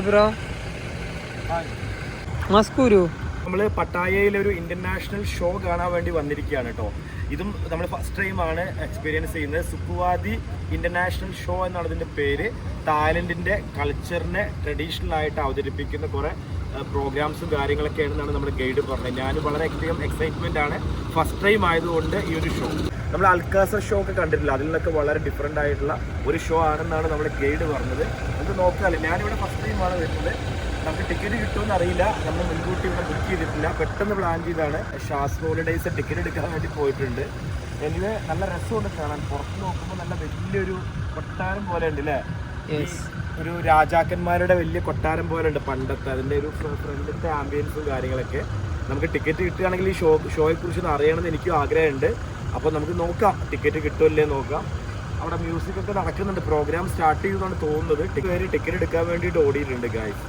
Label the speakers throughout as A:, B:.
A: Bro മസ്കൂരു.
B: നമ്മൾ പട്ടായയിലെ ഒരു international show കാണാൻ വേണ്ടി വന്നിരിക്കുകയാണ് കേട്ടോ ഇതും നമ്മൾ ഫസ്റ്റ് ടൈം ആണ് എക്സ്പീരിയൻസ് ചെയ്യുന്നത്. സുക്കുവാദി ഇന്റർനാഷണൽ ഷോ എന്നാണ് ഇതിന്റെ പേര് തായ്ലൻഡിന്റെ കൾച്ചറിനെ ട്രഡീഷണൽ ആയിട്ട് അവതരിപ്പിക്കുന്ന കുറെ പ്രോഗ്രാംസും കാര്യങ്ങളൊക്കെ ആണെന്നാണ് നമ്മുടെ ഗൈഡ് പറഞ്ഞത്. ഞാൻ വളരെയധികം എക്സൈറ്റ്മെന്റ് ആണ് ഫസ്റ്റ് ടൈം ആയതുകൊണ്ട് ഈ ഒരു ഷോ നമ്മൾ അൽക്കാസർ ഷോ ഒക്കെ കണ്ടിട്ടില്ല. അതിൽ നിന്നൊക്കെ വളരെ ഡിഫറെന്റ് ആയിട്ടുള്ള ഒരു ഷോ ആണെന്നാണ് നമ്മുടെ ഗൈഡ് പറഞ്ഞത്. നമുക്ക് നോക്കാമല്ലോ. ഞാനിവിടെ ഫസ്റ്റ് ടൈമാണ് വരുന്നത്. നമുക്ക് ടിക്കറ്റ് കിട്ടുമെന്ന് അറിയില്ല. നമ്മൾ മുൻകൂട്ടി ഇവിടെ ബുക്ക് ചെയ്തിട്ടില്ല. പെട്ടെന്ന് പ്ലാൻ ചെയ്താണ് ഷാസ് ഹോളിഡേയ്സ് ടിക്കറ്റ് എടുക്കാൻ വേണ്ടി പോയിട്ടുണ്ട്. എനിക്ക് നല്ല രസമുണ്ട് കാണാൻ. പുറത്ത് നോക്കുമ്പോൾ നല്ല വലിയൊരു കൊട്ടാരം പോലെ ഉണ്ട് അല്ലേ ഒരു രാജാക്കന്മാരുടെ വലിയ കൊട്ടാരം പോലെ ഉണ്ട് പണ്ടത്തെ. അതിന്റെ ഒരു ഫ്രണ്ടിലത്തെ ആംബിയൻസും കാര്യങ്ങളൊക്കെ. നമുക്ക് ടിക്കറ്റ് കിട്ടുകയാണെങ്കിൽ ഈ ഷോ ഷോയെ കുറിച്ച് അറിയണമെന്ന് എനിക്കും ആഗ്രഹമുണ്ട്. അപ്പോൾ നമുക്ക് നോക്കാം. ടിക്കറ്റ് കിട്ടുമല്ലേ നോക്കാം. അവിടെ മ്യൂസിക് ഒക്കെ നടക്കുന്നുണ്ട്. പ്രോഗ്രാം സ്റ്റാർട്ട് ചെയ്തതാണ് തോന്നുന്നത്. ടിക്കറ്റ് ടിക്കറ്റ് എടുക്കാൻ വേണ്ടിയിട്ട് ഓടിയിട്ടുണ്ട് ഗായ്സ്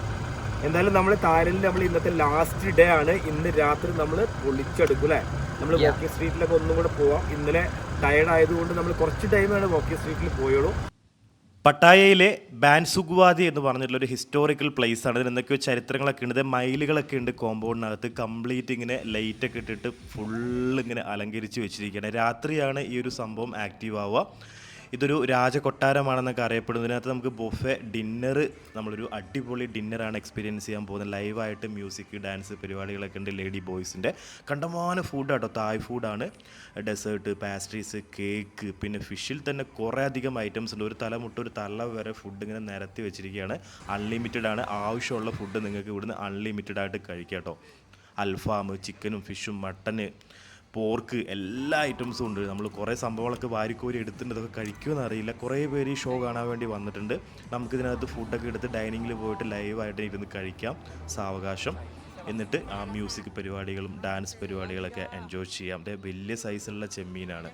B: എന്തായാലും നമ്മൾ താരലിൽ നമ്മൾ ഇന്നത്തെ ലാസ്റ്റ് ഡേ ആണ്. ഇന്ന് രാത്രി നമ്മൾ പൊളിച്ചെടുക്കും അല്ലേ? നമ്മൾ. വോക്കി സ്ട്രീറ്റിലൊക്കെ ഒന്നും കൂടെ പോവാം. ഇന്നലെ ടയർഡ് ആയതുകൊണ്ട് നമ്മൾ കുറച്ച് ടൈമാണ് വോക്കി സ്ട്രീറ്റിൽ പോയുള്ളൂ.
C: പട്ടായയിലെ ബാൻസുഗ്വാദി എന്ന് പറഞ്ഞിട്ടുള്ള ഒരു ഹിസ്റ്റോറിക്കൽ പ്ലേസ് ആണ്. ഇതിന് എന്തൊക്കെയോ ചരിത്രങ്ങളൊക്കെ ഉണ്ട്. മൈലുകളൊക്കെ ഉണ്ട് കോമ്പൗണ്ടിനകത്ത് കംപ്ലീറ്റ് ഇങ്ങനെ ലൈറ്റൊക്കെ ഇട്ടിട്ട് ഫുള്ള് ഇങ്ങനെ അലങ്കരിച്ച് വെച്ചിരിക്കുകയാണ് രാത്രിയാണ് ഈ ഒരു സംഭവം ആക്റ്റീവ് ആവുക. ഇതൊരു രാജകൊട്ടാരമാണെന്നൊക്കെ അറിയപ്പെടുന്നതിനകത്ത് നമുക്ക് ബൊഫെ ഡിന്നർ നമ്മളൊരു അടിപൊളി ഡിന്നറാണ് എക്സ്പീരിയൻസ് ചെയ്യാൻ പോകുന്നത്. ലൈവായിട്ട് മ്യൂസിക് ഡാൻസ് പരിപാടികളൊക്കെ ഉണ്ട് ലേഡി ബോയ്സിന്റെ കണ്ടമാനം ഫുഡാട്ടോ തായ് ഫുഡാണ് ഡെസേർട്ട് പാസ്ട്രീസ് കേക്ക് പിന്നെ ഫിഷിൽ തന്നെ കുറേ അധികം ഐറ്റംസ് ഉണ്ട്. ഒരു തല മുട്ട ഒരു തല വരെ ഫുഡ് ഇങ്ങനെ നിരത്തി വെച്ചിരിക്കുകയാണ്. അൺലിമിറ്റഡ് ആണ്. ആവശ്യമുള്ള ഫുഡ് നിങ്ങൾക്ക് ഇവിടുന്ന് അൺലിമിറ്റഡ് ആയിട്ട് കഴിക്കാം കേട്ടോ അൽഫാം ചിക്കനും ഫിഷും മട്ടന് പോർക്ക് എല്ലാ ഐറ്റംസും ഉണ്ട്. നമ്മൾ കുറേ സംഭവങ്ങളൊക്കെ വാരിക്കോരി എടുത്തിട്ടുണ്ട്. ഇതൊക്കെ കഴിക്കുമെന്ന് അറിയില്ല കുറേ പേര് ഈ ഷോ കാണാൻ വേണ്ടി വന്നിട്ടുണ്ട്. നമുക്കിതിനകത്ത് ഫുഡൊക്കെ എടുത്ത് ഡൈനിങ്ങിൽ പോയിട്ട് ലൈവായിട്ട് ഇരുന്ന് കഴിക്കാം. സാവകാശം. എന്നിട്ട് ആ മ്യൂസിക് പരിപാടികളും ഡാൻസ് പരിപാടികളൊക്കെ എൻജോയ് ചെയ്യാം. ദേ വലിയ സൈസിലുള്ള ചെമ്മീനാണ്.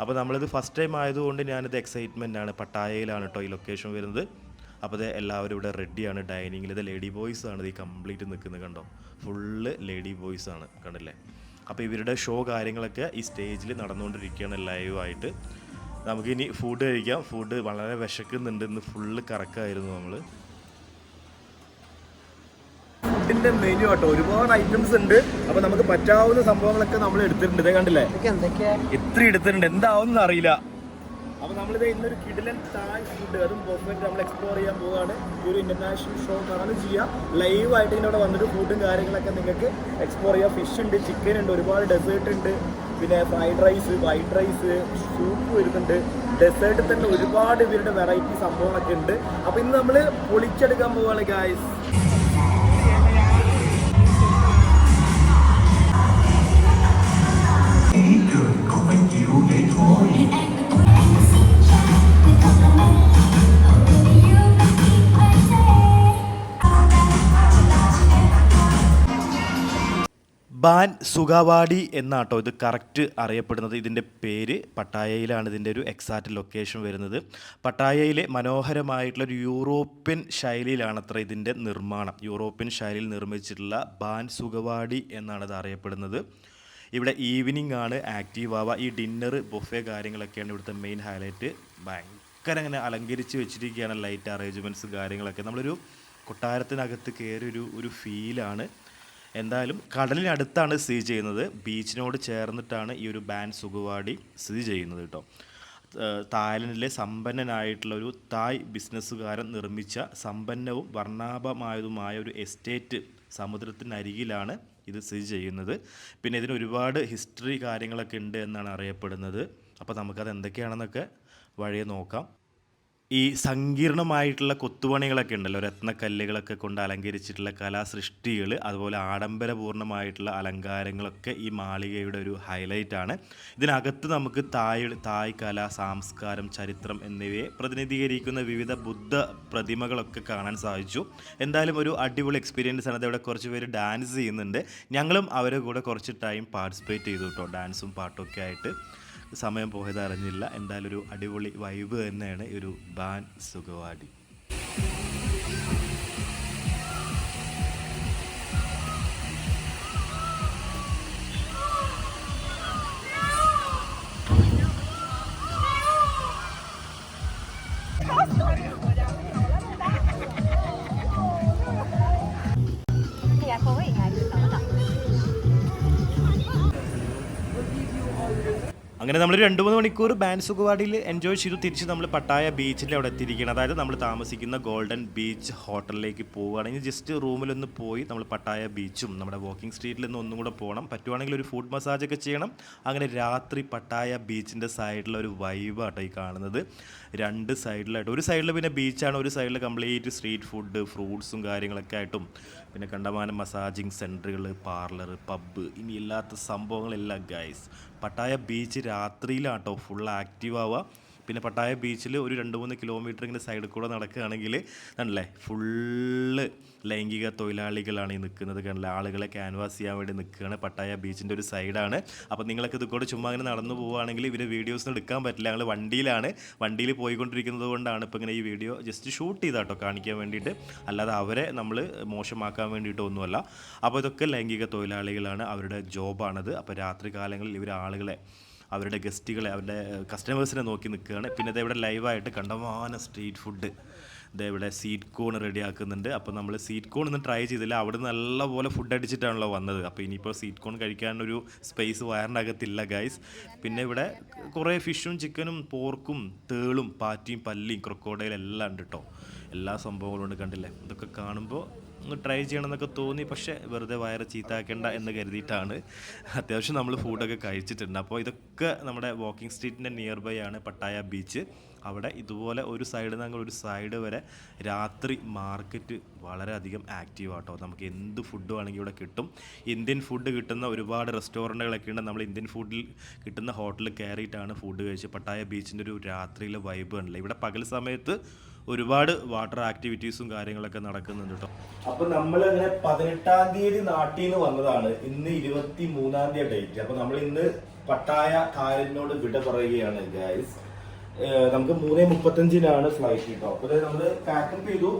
C: അപ്പോൾ നമ്മളിത് ഫസ്റ്റ് ടൈം ആയതുകൊണ്ട് ഞാനിത് എക്സൈറ്റ്മെന്റ് ആണ്. പട്ടായയിലാണ് കേട്ടോ ഈ ലൊക്കേഷൻ വരുന്നത്. അപ്പോൾ ഇത് എല്ലാവരും ഇവിടെ റെഡിയാണ് ഡൈനിങ്ങിൽ ഇത് ലേഡി ബോയ്സ് ആണ് ഈ കംപ്ലീറ്റ് നിൽക്കുന്നത് കണ്ടോ? ഫുള്ള് ലേഡി ബോയ്സ് ആണ്. കണ്ടില്ലേ? അപ്പോൾ ഇവരുടെ ഷോ കാര്യങ്ങളൊക്കെ ഈ സ്റ്റേജിൽ നടന്നുകൊണ്ടിരിക്കുകയാണ് ലൈവായിട്ട് നമുക്കിനി ഫുഡ് കഴിക്കാം. ഫുഡ് വളരെ വിശക്കുന്നുണ്ട്. ഇന്ന് ഫുള്ള് കറക്കായിരുന്നു നമ്മൾ
B: ഫുഡിന്റെ മെനു കേട്ടോ ഒരുപാട് ഐറ്റംസ് ഉണ്ട്. അപ്പൊ നമുക്ക് പറ്റാവുന്ന സംഭവങ്ങളൊക്കെ നമ്മൾ എടുത്തിട്ടുണ്ട്. ഇതേ കണ്ടില്ലേ? എത്ര എടുത്തിട്ടുണ്ട്. എന്താവും അറിയില്ല അപ്പൊ നമ്മളിത് ഇന്നൊരു കിടിലൻ തായ് ഫുഡ് അതും പെർഫെക്റ്റ് നമ്മൾ എക്സ്പ്ലോർ ചെയ്യാൻ പോവുകയാണ് ഈ ഒരു ഇന്റർനാഷണൽ ഷോ കാണാൻ ചെയ്യാം. ലൈവ് ആയിട്ട് ഇങ്ങനെ വന്നിട്ട് ഫുഡും കാര്യങ്ങളൊക്കെ നിങ്ങൾക്ക് എക്സ്പ്ലോർ ചെയ്യാം. ഫിഷ് ഉണ്ട് ചിക്കൻ ഉണ്ട് ഒരുപാട് ഡെസേർട്ട് ഉണ്ട്. പിന്നെ fried rice white rice soup വരുന്നുണ്ട്. ഡെസേർട്ടിൽ തന്നെ ഒരുപാട് ഇവരുടെ വെറൈറ്റി സംഭവങ്ങളൊക്കെ ഉണ്ട്. അപ്പൊ ഇന്ന് നമ്മൾ പൊളിച്ചെടുക്കാൻ പോവുകയാണ് ഗായ്സ്
C: ബാൻ സുഗാവാഡി എന്നാട്ടോ ഇത് കറക്റ്റ് അറിയപ്പെടുന്നത്. ഇതിന്റെ പേര് പട്ടായയിലാണ്. ഇതിന്റെ ഒരു എക്സാക്റ്റ് ലൊക്കേഷൻ വരുന്നത്. പട്ടായയിലെ മനോഹരമായിട്ടുള്ള ഒരു യൂറോപ്യൻ ശൈലിയിലാണത്ര ഇതിന്റെ നിർമ്മാണം. യൂറോപ്യൻ ശൈലിയിൽ നിർമ്മിച്ചിട്ടുള്ള ബാൻ സുഗവാടി എന്നാണ് ഇത് അറിയപ്പെടുന്നത്. ഇവിടെ ഈവനിങ് ആണ് ആക്റ്റീവ് ആവുക. ഈ ഡിന്നർ ബൊഫെ കാര്യങ്ങളൊക്കെയാണ് ഇവിടുത്തെ മെയിൻ ഹൈലൈറ്റ് ഭയങ്കര അങ്ങനെ അലങ്കരിച്ച് വെച്ചിരിക്കുകയാണ് ലൈറ്റ് അറേഞ്ച്മെന്റ്സ് കാര്യങ്ങളൊക്കെ. നമ്മളൊരു കൊട്ടാരത്തിനകത്ത് കയറി ഒരു ഒരു ഫീലാണ് എന്തായാലും കടലിനടുത്താണ് സ്ഥിതി ചെയ്യുന്നത്. ബീച്ചിനോട് ചേർന്നിട്ടാണ് ഈ ഒരു ബാൻ സുഖവാടി സ്ഥിതി ചെയ്യുന്നത് കേട്ടോ. തായ്ലൻഡിലെ സമ്പന്നനായിട്ടുള്ള ഒരു തായ് ബിസിനസ്സുകാരൻ നിർമ്മിച്ച സമ്പന്നവും വർണാഭമായതുമായ ഒരു എസ്റ്റേറ്റ് സമുദ്രത്തിനരികിലാണ് ഇത് സ്ഥിതി ചെയ്യുന്നത്. പിന്നെ ഇതിന് ഒരുപാട് ഹിസ്റ്ററി കാര്യങ്ങളൊക്കെ ഉണ്ട് എന്നാണ് അറിയപ്പെടുന്നത്. അപ്പോൾ നമുക്കത് എന്തൊക്കെയാണെന്നൊക്കെ വഴിയെ നോക്കാം. ഈ സങ്കീർണമായിട്ടുള്ള കൊത്തുപണികളൊക്കെ ഉണ്ടല്ലോ. രത്നക്കല്ലുകളൊക്കെ കൊണ്ട് അലങ്കരിച്ചിട്ടുള്ള കലാസൃഷ്ടികൾ അതുപോലെ ആഡംബരപൂർണമായിട്ടുള്ള അലങ്കാരങ്ങളൊക്കെ ഈ മാളികയുടെ ഒരു ഹൈലൈറ്റ് ആണ്. ഇതിനകത്ത് നമുക്ക് തായ് തായ് കല സംസ്കാരം ചരിത്രം എന്നിവയെ പ്രതിനിധീകരിക്കുന്ന വിവിധ ബുദ്ധ പ്രതിമകളൊക്കെ കാണാൻ സാധിച്ചു. എന്തായാലും ഒരു അടിപൊളി എക്സ്പീരിയൻസ് ആണ്. അതവിടെ കുറച്ച് പേര് ഡാൻസ് ചെയ്യുന്നുണ്ട്. ഞങ്ങളും അവരെ കൂടെ കുറച്ച് ടൈം പാർട്ടിസിപ്പേറ്റ് ചെയ്തു കേട്ടോ ഡാൻസും പാട്ടും ഒക്കെ ആയിട്ട്. സമയം പോയത് അറിഞ്ഞില്ല എന്തായാലും ഒരു അടിപൊളി വൈബ് തന്നെയാണ് ഈ ഒരു ബാൻ സുഖവാടി. അങ്ങനെ നമ്മൾ രണ്ട് മൂന്ന് മണിക്കൂർ ബാൻഡ് സുഖവാടിയിൽ എൻജോയ് ചെയ്തു. തിരിച്ച് നമ്മൾ പട്ടായ ബീച്ചിന്റെ അവിടെ എത്തിയിരിക്കുകയാണ്. അതായത് നമ്മൾ താമസിക്കുന്ന ഗോൾഡൻ ബീച്ച് ഹോട്ടലിലേക്ക് പോവുകയാണെങ്കിൽ ജസ്റ്റ് റൂമിലൊന്ന് പോയി നമ്മൾ പട്ടായ ബീച്ചും നമ്മുടെ വാക്കിംഗ് സ്ട്രീറ്റിൽ നിന്ന് ഒന്നും കൂടെ പോകണം പറ്റുവാണെങ്കിൽ ഒരു ഫുഡ് മസാജ് ഒക്കെ ചെയ്യണം. അങ്ങനെ രാത്രി പട്ടായ ബീച്ചിന്റെ സൈഡിലുള്ള ഒരു വൈബാട്ടോ ഈ കാണുന്നത്. രണ്ട് സൈഡിലായിട്ട് ഒരു സൈഡിൽ പിന്നെ ബീച്ചാണ് ഒരു സൈഡിൽ കംപ്ലീറ്റ് സ്ട്രീറ്റ് ഫുഡ് ഫ്രൂട്ട്സും കാര്യങ്ങളൊക്കെ ആയിട്ടും പിന്നെ കണ്ടമാനം മസാജിങ് സെന്ററുകൾ പാർലർ പബ്ബ് ഇനി ഇല്ലാത്ത സംഭവങ്ങളെല്ലാം ഗൈസ് പട്ടായ ബീച്ച് രാത്രിയിലാട്ടോ ഫുൾ ആക്റ്റീവ് ആവുക. പിന്നെ പട്ടായ ബീച്ചിൽ ഒരു രണ്ട് മൂന്ന് കിലോമീറ്റർ ഇങ്ങനെ സൈഡിൽ കൂടെ നടക്കുകയാണെങ്കിൽ കണ്ടല്ലേ? ഫുള്ള് ലൈംഗിക തൊഴിലാളികളാണ് ഈ നിൽക്കുന്നത് കണ്ടല്ലേ? ആളുകളെ ക്യാൻവാസ് ചെയ്യാൻ വേണ്ടി നിൽക്കുകയാണ് പട്ടായ ബീച്ചിന്റെ ഒരു സൈഡാണ് അപ്പോൾ നിങ്ങളൊക്കെ ഇത് കൂടെ ചുമ്മാ അങ്ങനെ നടന്നു പോവുകയാണെങ്കിൽ ഇവർ വീഡിയോസ് എടുക്കാൻ പറ്റില്ല. ഞങ്ങൾ വണ്ടിയിലാണ്. വണ്ടിയിൽ പോയിക്കൊണ്ടിരിക്കുന്നത് കൊണ്ടാണ് ഇപ്പോൾ ഇങ്ങനെ ഈ വീഡിയോ ജസ്റ്റ് ഷൂട്ട് ചെയ്താട്ടോ കാണിക്കാൻ വേണ്ടിയിട്ട്. അല്ലാതെ അവരെ നമ്മൾ മോശമാക്കാൻ വേണ്ടിയിട്ടോ ഒന്നുമല്ല. അപ്പോൾ ഇതൊക്കെ ലൈംഗിക തൊഴിലാളികളാണ് അവരുടെ ജോബാണത് അപ്പോൾ രാത്രി കാലങ്ങളിൽ ഇവർ ആളുകളെ അവരുടെ ഗസ്റ്റുകളെ അവരുടെ കസ്റ്റമേഴ്സിനെ നോക്കി നിൽക്കുകയാണ്. പിന്നെ ഇതേ ഇവിടെ ലൈവായിട്ട് കണ്ടമാന സ്ട്രീറ്റ് ഫുഡ് ഇതേ ഇവിടെ സീറ്റ് കോൺ റെഡിയാക്കുന്നുണ്ട്. അപ്പോൾ നമ്മൾ സീറ്റ് കോൺ ഒന്നും ട്രൈ ചെയ്തില്ല. അവിടെ നല്ലപോലെ ഫുഡ് അടിച്ചിട്ടാണല്ലോ വന്നത്. അപ്പോൾ ഇനിയിപ്പോൾ സീറ്റ് കോൺ കഴിക്കാനൊരു സ്പേസ് വയറിന്റെ അകത്തില്ല ഗൈസ് പിന്നെ ഇവിടെ കുറേ ഫിഷും ചിക്കനും പോർക്കും തേളും പാറ്റിയും പല്ലിയും ക്രൊക്കോഡൈലും എല്ലാം ഉണ്ട് കേട്ടോ എല്ലാ സംഭവങ്ങളും ഉണ്ട് കണ്ടില്ലേ? ഇതൊക്കെ കാണുമ്പോൾ ഒന്ന് ട്രൈ ചെയ്യണമെന്നൊക്കെ തോന്നി. പക്ഷേ വെറുതെ വയറ് ചീത്താക്കേണ്ട എന്ന് കരുതിയിട്ടാണ്. അത്യാവശ്യം നമ്മൾ ഫുഡൊക്കെ കഴിച്ചിട്ടുണ്ട്. അപ്പോൾ ഇതൊക്കെ നമ്മുടെ വാക്കിംഗ് സ്ട്രീറ്റിന്റെ നിയർ ബൈ ആണ് പട്ടായ ബീച്ച് അവിടെ ഇതുപോലെ ഒരു സൈഡിൽ നിന്ന് ഒരു സൈഡ് വരെ രാത്രി മാർക്കറ്റ് വളരെയധികം ആക്റ്റീവ് ആട്ടോ. നമുക്ക് എന്ത് ഫുഡ് വേണമെങ്കിൽ ഇവിടെ കിട്ടും. ഇന്ത്യൻ ഫുഡ് കിട്ടുന്ന ഒരുപാട് റെസ്റ്റോറന്റുകളൊക്കെ ഉണ്ട്. നമ്മൾ ഇന്ത്യൻ ഫുഡിൽ കിട്ടുന്ന ഹോട്ടലിൽ കയറിയിട്ടാണ് ഫുഡ് കഴിച്ച് പട്ടായ ബീച്ചിന്റെ ഒരു രാത്രിയിലെ വൈബ് ഉണ്ടല്ലോ ഇവിടെ പകൽ സമയത്ത് ഒരുപാട് വാട്ടർ ആക്ടിവിറ്റീസും കാര്യങ്ങളൊക്കെ നടക്കുന്നുണ്ട് കേട്ടോ
B: അപ്പൊ നമ്മൾ ഇങ്ങനെ പതിനെട്ടാം തീയതി നാട്ടിൽ നിന്ന് വന്നതാണ്. ഇന്ന് ഇരുപത്തി മൂന്നാം തീയതി ഡേറ്റ് അപ്പൊ നമ്മൾ ഇന്ന് പട്ടായ കായലിനോട് വിട പറയുകയാണ് ഗൈസ് നമുക്ക് മൂന്നേ മുപ്പത്തഞ്ചിനാണ് ഫ്ലൈറ്റ് കേട്ടോ അപ്പോൾ നമ്മൾ പാക്കപ്പ് ചെയ്തു.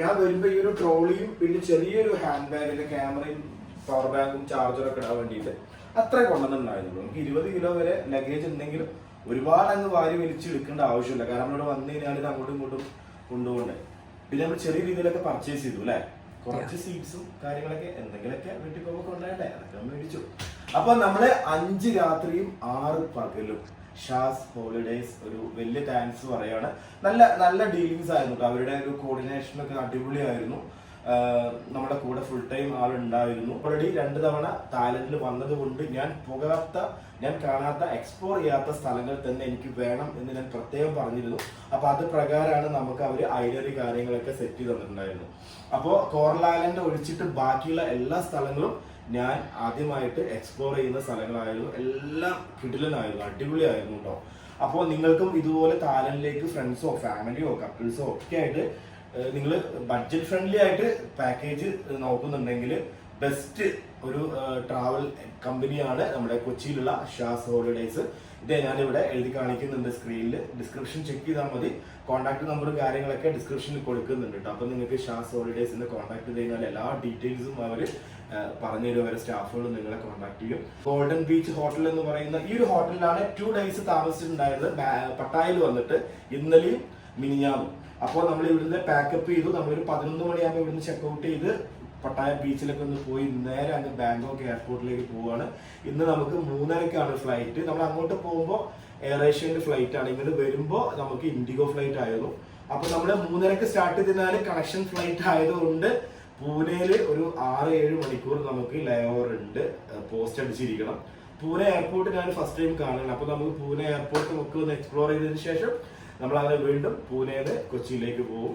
B: ഞാൻ വരുമ്പോൾ ഈ ഒരു ട്രോളിയും പിന്നെ ചെറിയൊരു ഹാൻഡ് ബാഗിന്റെ ക്യാമറയും പവർ ബാങ്കും ചാർജറും ഒക്കെ ഇടാൻ വേണ്ടിയിട്ട് അത്ര കൊണ്ടുവന്നിട്ടുണ്ടായിരുന്നു. നമുക്ക് ഇരുപത് കിലോ വരെ ലഗേജ് ഉണ്ടെങ്കിലും ഒരുപാട് അങ്ങ് വാരി വലിച്ച് എടുക്കേണ്ട ആവശ്യമില്ല. കാരണം നമ്മളിവിടെ വന്നു കഴിഞ്ഞാൽ ഇത് അങ്ങോട്ടും ഇങ്ങോട്ടും കൊണ്ടുപോകണ്ടേ. പിന്നെ നമ്മൾ ചെറിയ രീതിയിലൊക്കെ പർച്ചേസ് ചെയ്തു അല്ലേ? കുറച്ച് സീറ്റ്സും കാര്യങ്ങളൊക്കെ എന്തെങ്കിലുമൊക്കെ വീട്ടിൽ പോകുമ്പോൾ ഉണ്ടായിട്ടേ അതൊക്കെ മേടിച്ചു. അപ്പൊ നമ്മൾ അഞ്ച് രാത്രിയും ആറ് പകലും. ഷാസ് ഹോളിഡേസ് ഒരു വലിയ താങ്ക്സ് പറയാണ്. നല്ല നല്ല ഡീലിങ്സ് ആയിരുന്നു അവരുടെ ഒരു കോർഡിനേഷൻ ഒക്കെ അടിപൊളിയായിരുന്നു. നമ്മുടെ കൂടെ ഫുൾ ടൈം ആളുണ്ടായിരുന്നു. ഓൾറെഡി രണ്ട് തവണ തായ്ലൻഡിൽ വന്നതുകൊണ്ട് ഞാൻ പോകാത്ത ഞാൻ കാണാത്ത എക്സ്പ്ലോർ ചെയ്യാത്ത സ്ഥലങ്ങൾ തന്നെ എനിക്ക് വേണം എന്ന് ഞാൻ പ്രത്യേകം പറഞ്ഞിരുന്നു. അപ്പൊ അത് പ്രകാരമാണ് നമുക്ക് അവർ ഐലറി കാര്യങ്ങളൊക്കെ സെറ്റ് ചെയ്ത് തന്നിട്ടുണ്ടായിരുന്നു അപ്പോൾ കോറൽ ഐലൻഡ് ഒഴിച്ചിട്ട് ബാക്കിയുള്ള എല്ലാ സ്ഥലങ്ങളും ഞാൻ ആദ്യമായിട്ട് എക്സ്പ്ലോർ ചെയ്യുന്ന സ്ഥലങ്ങളായിരുന്നു എല്ലാം കിടിലനായിരുന്നു അടിപൊളിയായിരുന്നു കേട്ടോ അപ്പോൾ നിങ്ങൾക്കും ഇതുപോലെ തായ്ലൻഡിലേക്ക് ഫ്രണ്ട്സോ ഫാമിലിയോ കപ്പിൾസോ ഒക്കെ ആയിട്ട് നിങ്ങൾ ബഡ്ജറ്റ് ഫ്രണ്ട്ലി ആയിട്ട് പാക്കേജ് നോക്കുന്നുണ്ടെങ്കിൽ ബെസ്റ്റ് ഒരു ട്രാവൽ കമ്പനിയാണ് നമ്മുടെ കൊച്ചിയിലുള്ള ഷാസ് ഹോളിഡേയ്സ്. ഇത് ഞാനിവിടെ എഴുതി കാണിക്കുന്നുണ്ട് സ്ക്രീനിൽ ഡിസ്ക്രിപ്ഷൻ ചെക്ക് ചെയ്താൽ മതി. കോൺടാക്ട് നമ്പറും കാര്യങ്ങളൊക്കെ ഡിസ്ക്രിപ്ഷനിൽ കൊടുക്കുന്നുണ്ട് കേട്ടോ അപ്പോൾ നിങ്ങൾക്ക് ഷാസ് ഹോളിഡേയ്സിന് കോൺടാക്ട് ചെയ്ത് കഴിഞ്ഞാൽ എല്ലാ ഡീറ്റെയിൽസും അവർ പറഞ്ഞു തരും. സ്റ്റാഫുകൾ നിങ്ങളെ കോൺടാക്ട് ചെയ്യും. ഗോൾഡൻ ബീച്ച് ഹോട്ടൽ എന്ന് പറയുന്ന ഈ ഒരു ഹോട്ടലിലാണ് ടു ഡേയ്സ് താമസിച്ചിട്ടുണ്ടായത് പട്ടായയിൽ വന്നിട്ട് ഇന്നലെയും മിനിഞ്ഞാന്നും. അപ്പോൾ നമ്മൾ ഇവിടുന്ന് പാക്കപ്പ് ചെയ്തു. നമ്മളൊരു പതിനൊന്ന് മണിയാകുമ്പോൾ ഇവിടുന്ന് ചെക്കൗട്ട് ചെയ്ത് പട്ടായ ബീച്ചിലൊക്കെ ഒന്ന് പോയി നേരെ അങ്ങ് ബാങ്കോക്ക് എയർപോർട്ടിലേക്ക് പോവാണ്. ഇന്ന് നമുക്ക് മൂന്നരക്കാണ് ഫ്ലൈറ്റ് നമ്മൾ അങ്ങോട്ട് പോകുമ്പോൾ എയർ ഏഷ്യന്റെ ഫ്ലൈറ്റ് ആണ്. ഇങ്ങോട്ട് വരുമ്പോൾ നമുക്ക് ഇൻഡിഗോ ഫ്ലൈറ്റ് ആയിരുന്നു. അപ്പൊ നമ്മൾ മൂന്നരക്ക് സ്റ്റാർട്ട് ചെയ്തതിനാൽ കണക്ഷൻ ഫ്ലൈറ്റ് ആയതുകൊണ്ട് പൂനെയിൽ ഒരു ആറ് ഏഴ് മണിക്കൂർ നമുക്ക് ലേ ഓവർ ഉണ്ട് പോസ്റ്റ് അടിച്ചിരിക്കണം. പൂനെ എയർപോർട്ട് ഞാൻ ഫസ്റ്റ് ടൈം കാണുന്നത് അപ്പൊ നമുക്ക് പൂനെ എയർപോർട്ട് നമുക്ക് ഒന്ന് എക്സ്പ്ലോർ ചെയ്തതിനു ശേഷം നമ്മൾ അങ്ങനെ വീണ്ടും പൂനെന്ന് കൊച്ചിയിലേക്ക് പോകും.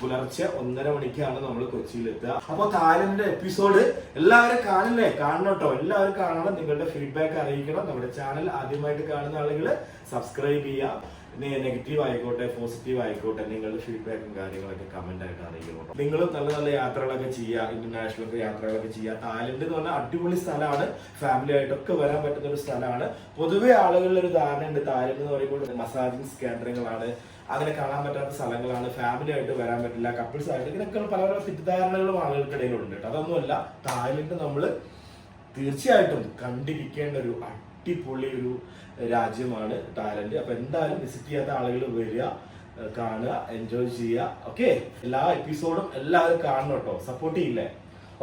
B: പുലർച്ചെ ഒന്നര മണിക്കാണ് നമ്മൾ കൊച്ചിയിൽ എത്തുക അപ്പൊ താരന്റെ എപ്പിസോഡ് എല്ലാവരും കാണില്ലേ കാണണം കേട്ടോ എല്ലാവരും കാണണം. നിങ്ങളുടെ ഫീഡ്ബാക്ക് അറിയിക്കണം. നമ്മുടെ ചാനൽ ആദ്യമായിട്ട് കാണുന്ന ആളുകൾ സബ്സ്ക്രൈബ് ചെയ്യുക. നെഗറ്റീവ് ആയിക്കോട്ടെ പോസിറ്റീവ് ആയിക്കോട്ടെ നിങ്ങളുടെ ഫീഡ്ബാക്കും കാര്യങ്ങളൊക്കെ കമന്റ് ആയിട്ട് അറിയിക്കണം നിങ്ങൾ നല്ല നല്ല യാത്രകളൊക്കെ ചെയ്യുക ഇന്റർനാഷണൽ യാത്രകളൊക്കെ ചെയ്യുക. തായ്ലൻഡ് എന്ന് പറഞ്ഞാൽ അടിപൊളി സ്ഥലമാണ്. ഫാമിലി ആയിട്ടൊക്കെ വരാൻ പറ്റുന്ന ഒരു സ്ഥലമാണ്. പൊതുവെ ആളുകളിൽ ഒരു ധാരണ ഉണ്ട് തായ്ലൻഡ് എന്ന് പറയുമ്പോൾ മസാജിങ് കേന്ദ്രങ്ങളാണ്. അങ്ങനെ കാണാൻ പറ്റാത്ത സ്ഥലങ്ങളാണ്. ഫാമിലി ആയിട്ട് വരാൻ പറ്റില്ല. കപ്പിൾസ് ആയിട്ട് ഇങ്ങനെയൊക്കെ പല പല തെറ്റിദ്ധാരണകളും ആളുകൾക്കിടയിലുണ്ട്. അതൊന്നുമല്ല തായ്ലൻഡ് നമ്മൾ തീർച്ചയായിട്ടും കണ്ടിരിക്കേണ്ട ഒരു അടിപൊളി ഒരു രാജ്യമാണ് തായ്ലൻഡ് അപ്പൊ എന്തായാലും വിസിറ്റ് ചെയ്യാത്ത ആളുകൾ വരിക കാണുക എൻജോയ് ചെയ്യുക. ഓക്കെ? എല്ലാ എപ്പിസോഡും എല്ലാവരും കാണണം കേട്ടോ. സപ്പോർട്ട് ചെയ്യില്ലേ?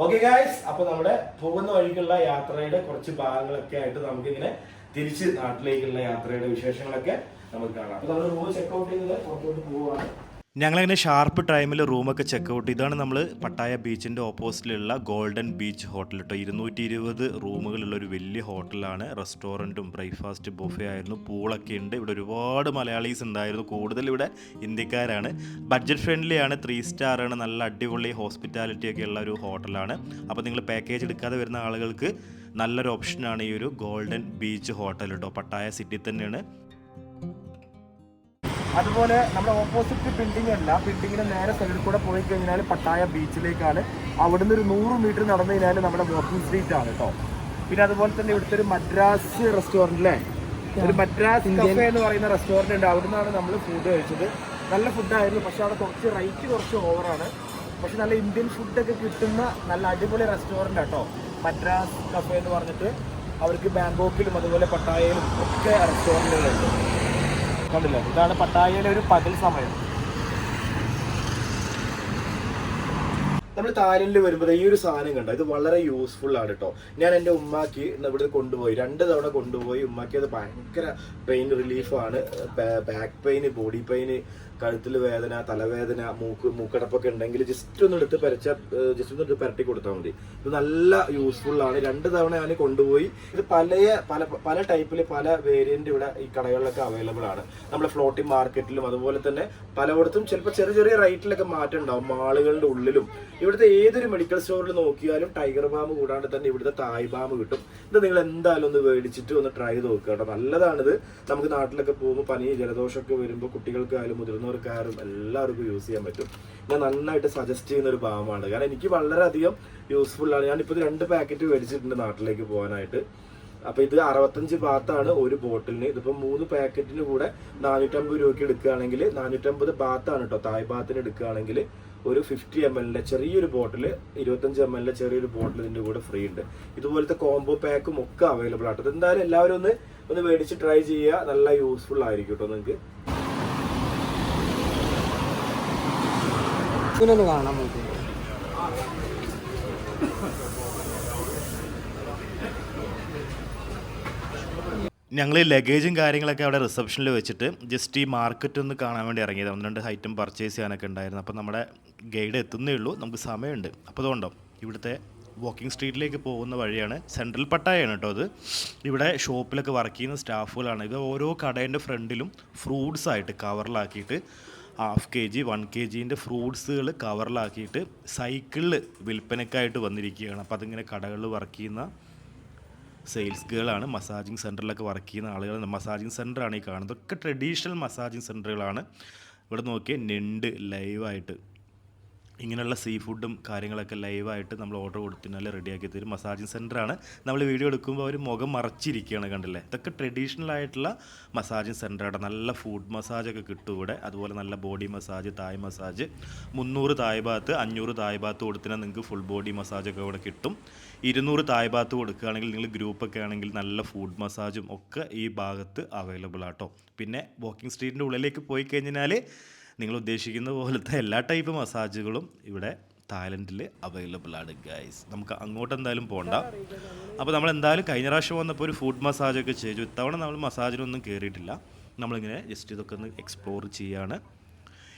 B: ഓക്കെ ഗായ്സ് അപ്പൊ നമ്മുടെ പോകുന്ന വഴിക്കുള്ള യാത്രയുടെ കുറച്ച് ഭാഗങ്ങളൊക്കെ ആയിട്ട് നമുക്കിങ്ങനെ തിരിച്ച് നാട്ടിലേക്കുള്ള യാത്രയുടെ വിശേഷങ്ങളൊക്കെ നമുക്ക് കാണാം. അപ്പോൾ നമ്മൾ റൂം ചെക്കൗട്ട് ചെയ്ത് പുറത്തോട്ട് പോവുകയാണ്
C: ഞങ്ങളങ്ങനെ ഷാർപ്പ് ടൈമിൽ റൂമൊക്കെ ചെക്കൗട്ട് ഇതാണ് നമ്മൾ പട്ടായ ബീച്ചിന്റെ ഓപ്പോസിറ്റിലുള്ള ഗോൾഡൻ ബീച്ച് ഹോട്ടൽ കേട്ടോ ഇരുന്നൂറ്റി ഇരുപത് റൂമുകളുള്ള ഒരു വലിയ ഹോട്ടലാണ് റെസ്റ്റോറന്റും ബ്രേക്ക്ഫാസ്റ്റ് ബുഫേ ആയിരുന്നു. പൂളൊക്കെ ഉണ്ട്. ഇവിടെ ഒരുപാട് മലയാളീസ് ഉണ്ടായിരുന്നു. കൂടുതൽ ഇവിടെ ഇന്ത്യക്കാരാണ്. ബഡ്ജറ്റ് ഫ്രണ്ട്ലി ആണ്. ത്രീ സ്റ്റാർ ആണ്. നല്ല അടിപൊളി ഹോസ്പിറ്റാലിറ്റി ഒക്കെ ഉള്ള ഒരു ഹോട്ടലാണ് അപ്പോൾ നിങ്ങൾ പാക്കേജ് എടുക്കാതെ വരുന്ന ആളുകൾക്ക് നല്ലൊരു ഓപ്ഷനാണ് ഈ ഒരു ഗോൾഡൻ ബീച്ച് ഹോട്ടൽ കേട്ടോ പട്ടായ സിറ്റി തന്നെയാണ്.
B: അതുപോലെ നമ്മുടെ ഓപ്പോസിറ്റ് ബിൽഡിംഗ് അല്ല. ബിൽഡിങ്ങിന് നേരെ സൈഡിൽ കൂടെ പോയി കഴിഞ്ഞാൽ പട്ടായ ബീച്ചിലേക്കാണ് അവിടെ നിന്ന് ഒരു നൂറ് മീറ്റർ നടന്നു കഴിഞ്ഞാൽ നമ്മുടെ വോക്കിംഗ് സ്ട്രീറ്റ് ആണ് കേട്ടോ പിന്നെ അതുപോലെ തന്നെ ഇവിടുത്തെ ഒരു മദ്രാസ് റെസ്റ്റോറന്റ് അല്ലേ ഒരു മദ്രാസ് കഫേ എന്ന് പറയുന്ന റെസ്റ്റോറന്റ് ഉണ്ട്. അവിടെ നിന്നാണ് നമ്മൾ ഫുഡ് കഴിച്ചത്. നല്ല ഫുഡായിരുന്നു പക്ഷെ അവിടെ കുറച്ച് റേറ്റ് കുറച്ച് ഓവറാണ് പക്ഷെ നല്ല ഇന്ത്യൻ ഫുഡൊക്കെ കിട്ടുന്ന നല്ല അടിപൊളി റെസ്റ്റോറന്റ് കേട്ടോ മദ്രാസ് കഫേ എന്ന് പറഞ്ഞിട്ട് അവർക്ക് ബാങ്കോക്കിലും അതുപോലെ പട്ടായയിലും ഒക്കെ റെസ്റ്റോറന്റുകളുണ്ട് കണ്ടില്ലേ? ഇതാണ് പട്ടായയിലെ ഒരു പകൽ സമയം. നമ്മൾ തായ്ലൻഡിൽ വരുമ്പോൾ ഈ ഒരു സാധനം കണ്ടോ? ഇത് വളരെ യൂസ്ഫുൾ ആണ് കേട്ടോ ഞാൻ എന്റെ ഉമ്മാക്ക് ഇവിടെ കൊണ്ടുപോയി. രണ്ട് തവണ കൊണ്ടുപോയി. ഉമ്മാക്ക് അത് ഭയങ്കര പെയിൻ റിലീഫാണ് ബാക്ക് പെയിന് ബോഡി പെയിന് കഴുത്തിൽ വേദന തലവേദന മൂക്ക് മൂക്കടപ്പൊക്കെ ഉണ്ടെങ്കിൽ ജസ്റ്റ് ഒന്ന് എടുത്ത് പരച്ച ജസ്റ്റ് ഒന്ന് എടുത്ത് പരട്ടി കൊടുത്താൽ മതി. ഇത് നല്ല യൂസ്ഫുൾ ആണ്. രണ്ട് തവണ ഞാൻ കൊണ്ടുപോയി. ഇത് പല പല പല ടൈപ്പിൽ പല വേരിയന്റ് ഇവിടെ ഈ കടകളിലൊക്കെ അവൈലബിൾ ആണ്. നമ്മുടെ ഫ്ലോട്ടിംഗ് മാർക്കറ്റിലും അതുപോലെ തന്നെ പലയിടത്തും ചിലപ്പോൾ ചെറിയ ചെറിയ റേറ്റിലൊക്കെ മാറ്റം ഉണ്ടാവും. മാളുകളുടെ ഉള്ളിലും. ഇവിടുത്തെ ഏതൊരു മെഡിക്കൽ സ്റ്റോറിൽ നോക്കിയാലും ടൈഗർ ബാം കൂടാണ്ട് തന്നെ ഇവിടുത്തെ തായ് ബാം കിട്ടും. ഇത് നിങ്ങൾ എന്തായാലും ഒന്ന് മേടിച്ചിട്ട് ഒന്ന് ട്രൈ ചെയ്ത് നോക്കുക കേട്ടോ. നല്ലതാണിത്. നമുക്ക് നാട്ടിലൊക്കെ പോകുമ്പോൾ പനി ജലദോഷമൊക്കെ വരുമ്പോൾ കുട്ടികൾക്കായാലും മുതിർന്നവർക്കായാലും എല്ലാവർക്കും യൂസ് ചെയ്യാൻ പറ്റും. ഞാൻ നന്നായിട്ട് സജസ്റ്റ് ചെയ്യുന്ന ഒരു ബാമാണ്. കാരണം എനിക്ക് വളരെയധികം യൂസ്ഫുൾ ആണ്. ഞാനിപ്പോൾ രണ്ട് പാക്കറ്റ് മേടിച്ചിട്ടുണ്ട് നാട്ടിലേക്ക് പോകാനായിട്ട്. അപ്പൊ ഇത് അറുപത്തഞ്ച് ബാത്താണ് ഒരു ബോട്ടിലിന് ഇതിപ്പോ മൂന്ന് പാക്കറ്റിന് കൂടെ നാനൂറ്റമ്പത് രൂപയ്ക്ക് എടുക്കുകയാണെങ്കിൽ നാനൂറ്റമ്പത് ബാത്താണ് കേട്ടോ തായ് ബാത്തിന് എടുക്കുകയാണെങ്കിൽ ഒരു ഫിഫ്റ്റി എം എല്ലിന്റെ ചെറിയൊരു ബോട്ടിൽ ഇരുപത്തഞ്ച് എം എല്ലിന്റെ ചെറിയൊരു ബോട്ടിൽ ഇതിന്റെ കൂടെ ഫ്രീ ഉണ്ട്. ഇതുപോലത്തെ കോംബോ പാക്കും ഒക്കെ അവൈലബിൾ ആട്ടോ. എന്തായാലും എല്ലാവരും ഒന്ന് ഒന്ന് മേടിച്ച് ട്രൈ ചെയ്യുക. നല്ല യൂസ്ഫുൾ ആയിരിക്കും കേട്ടോ നിങ്ങൾക്ക്
A: ഇതിനൊന്ന് കാണാൻ നോക്കി
C: ഞങ്ങൾ ഈ ലഗേജും കാര്യങ്ങളൊക്കെ അവിടെ റിസപ്ഷനിൽ വെച്ചിട്ട് ജസ്റ്റ് ഈ മാർക്കറ്റ് ഒന്ന് കാണാൻ വേണ്ടി ഇറങ്ങിയത്. ഒന്ന് രണ്ട് ഐറ്റം പർച്ചേസ് ചെയ്യാനൊക്കെ ഉണ്ടായിരുന്നു. അപ്പോൾ നമ്മുടെ ഗൈഡ് എത്തുന്നേ ഉള്ളൂ. നമുക്ക് സമയമുണ്ട്. അപ്പോൾ അതുകൊണ്ടോ ഇവിടുത്തെ വാക്കിംഗ് സ്ട്രീറ്റിലേക്ക് പോകുന്ന വഴിയാണ് സെൻട്രൽ പട്ടായാണ് കേട്ടോ അത്. ഇവിടെ ഷോപ്പിലൊക്കെ വർക്ക് ചെയ്യുന്ന സ്റ്റാഫുകളാണ് ഇത് ഓരോ കടേന്റെ ഫ്രണ്ടിലും ഫ്രൂട്ട്സ് ആയിട്ട് കവറിലാക്കിയിട്ട് half K G one K ജീന്റെ ഫ്രൂട്ട്സുകൾ കവറിലാക്കിയിട്ട് സൈക്കിളിൽ വിൽപ്പനക്കായിട്ട് വന്നിരിക്കുകയാണ്. അപ്പോൾ അതിങ്ങനെ കടകളിൽ വർക്ക് ചെയ്യുന്ന സെയിൽസ് ഗേളാണ് മസാജിങ് സെന്ററിലൊക്കെ വർക്ക് ചെയ്യുന്ന ആളുകൾ. മസാജിങ് സെന്ററാണ് ഈ കാണുന്നത്. ഒക്കെ ട്രഡീഷണൽ മസാജിങ് സെന്ററുകളാണ് ഇവിടെ നോക്കിയാൽ നെണ്ട് ലൈവായിട്ട് ഇങ്ങനെയുള്ള സീ ഫുഡും കാര്യങ്ങളൊക്കെ ലൈവായിട്ട് നമ്മൾ ഓർഡർ കൊടുത്തിനാൽ റെഡിയാക്കി തരും. മസാജിങ് സെന്ററാണ് നമ്മൾ വീഡിയോ എടുക്കുമ്പോൾ അവർ മുഖം മറച്ചിരിക്കുകയാണ് കണ്ടില്ലേ? ഇതൊക്കെ ട്രഡീഷണൽ ആയിട്ടുള്ള മസാജിങ് സെന്ററാണ് നല്ല ഫുഡ് മസാജൊക്കെ കിട്ടും ഇവിടെ. അതുപോലെ നല്ല ബോഡി മസാജ് തായ് മസാജ് മുന്നൂറ് തായ് ഭാഗത്ത് അഞ്ഞൂറ് തായ് ഭാഗത്ത് കൊടുത്തിനാൽ നിങ്ങൾക്ക് ഫുൾ ബോഡി മസാജൊക്കെ ഇവിടെ കിട്ടും. ഇരുന്നൂറ് തായ് ഭാഗത്ത് കൊടുക്കുകയാണെങ്കിൽ നിങ്ങൾ ഗ്രൂപ്പൊക്കെ ആണെങ്കിൽ നല്ല ഫുഡ് മസാജും ഒക്കെ ഈ ഭാഗത്ത് അവൈലബിൾ ആട്ടോ. പിന്നെ വാക്കിംഗ് സ്ട്രീറ്റിന്റെ ഉള്ളിലേക്ക് പോയി കഴിഞ്ഞാൽ നിങ്ങൾ ഉദ്ദേശിക്കുന്ന പോലത്തെ എല്ലാ ടൈപ്പ് മസാജുകളും ഇവിടെ തായ്ലൻഡിൽ അവൈലബിൾ ആണ് ഗൈസ് നമുക്ക് അങ്ങോട്ട് എന്തായാലും പോകണ്ട അപ്പോൾ നമ്മൾ എന്തായാലും കഴിഞ്ഞ പ്രാവശ്യം വന്നപ്പോൾ ഒരു ഫുഡ് മസാജൊക്കെ ചെയ്തു. ഇത്തവണ നമ്മൾ മസാജിനൊന്നും കയറിയിട്ടില്ല നമ്മളിങ്ങനെ ജസ്റ്റ് ഇതൊക്കെ ഒന്ന് എക്സ്പ്ലോർ ചെയ്യാണ്.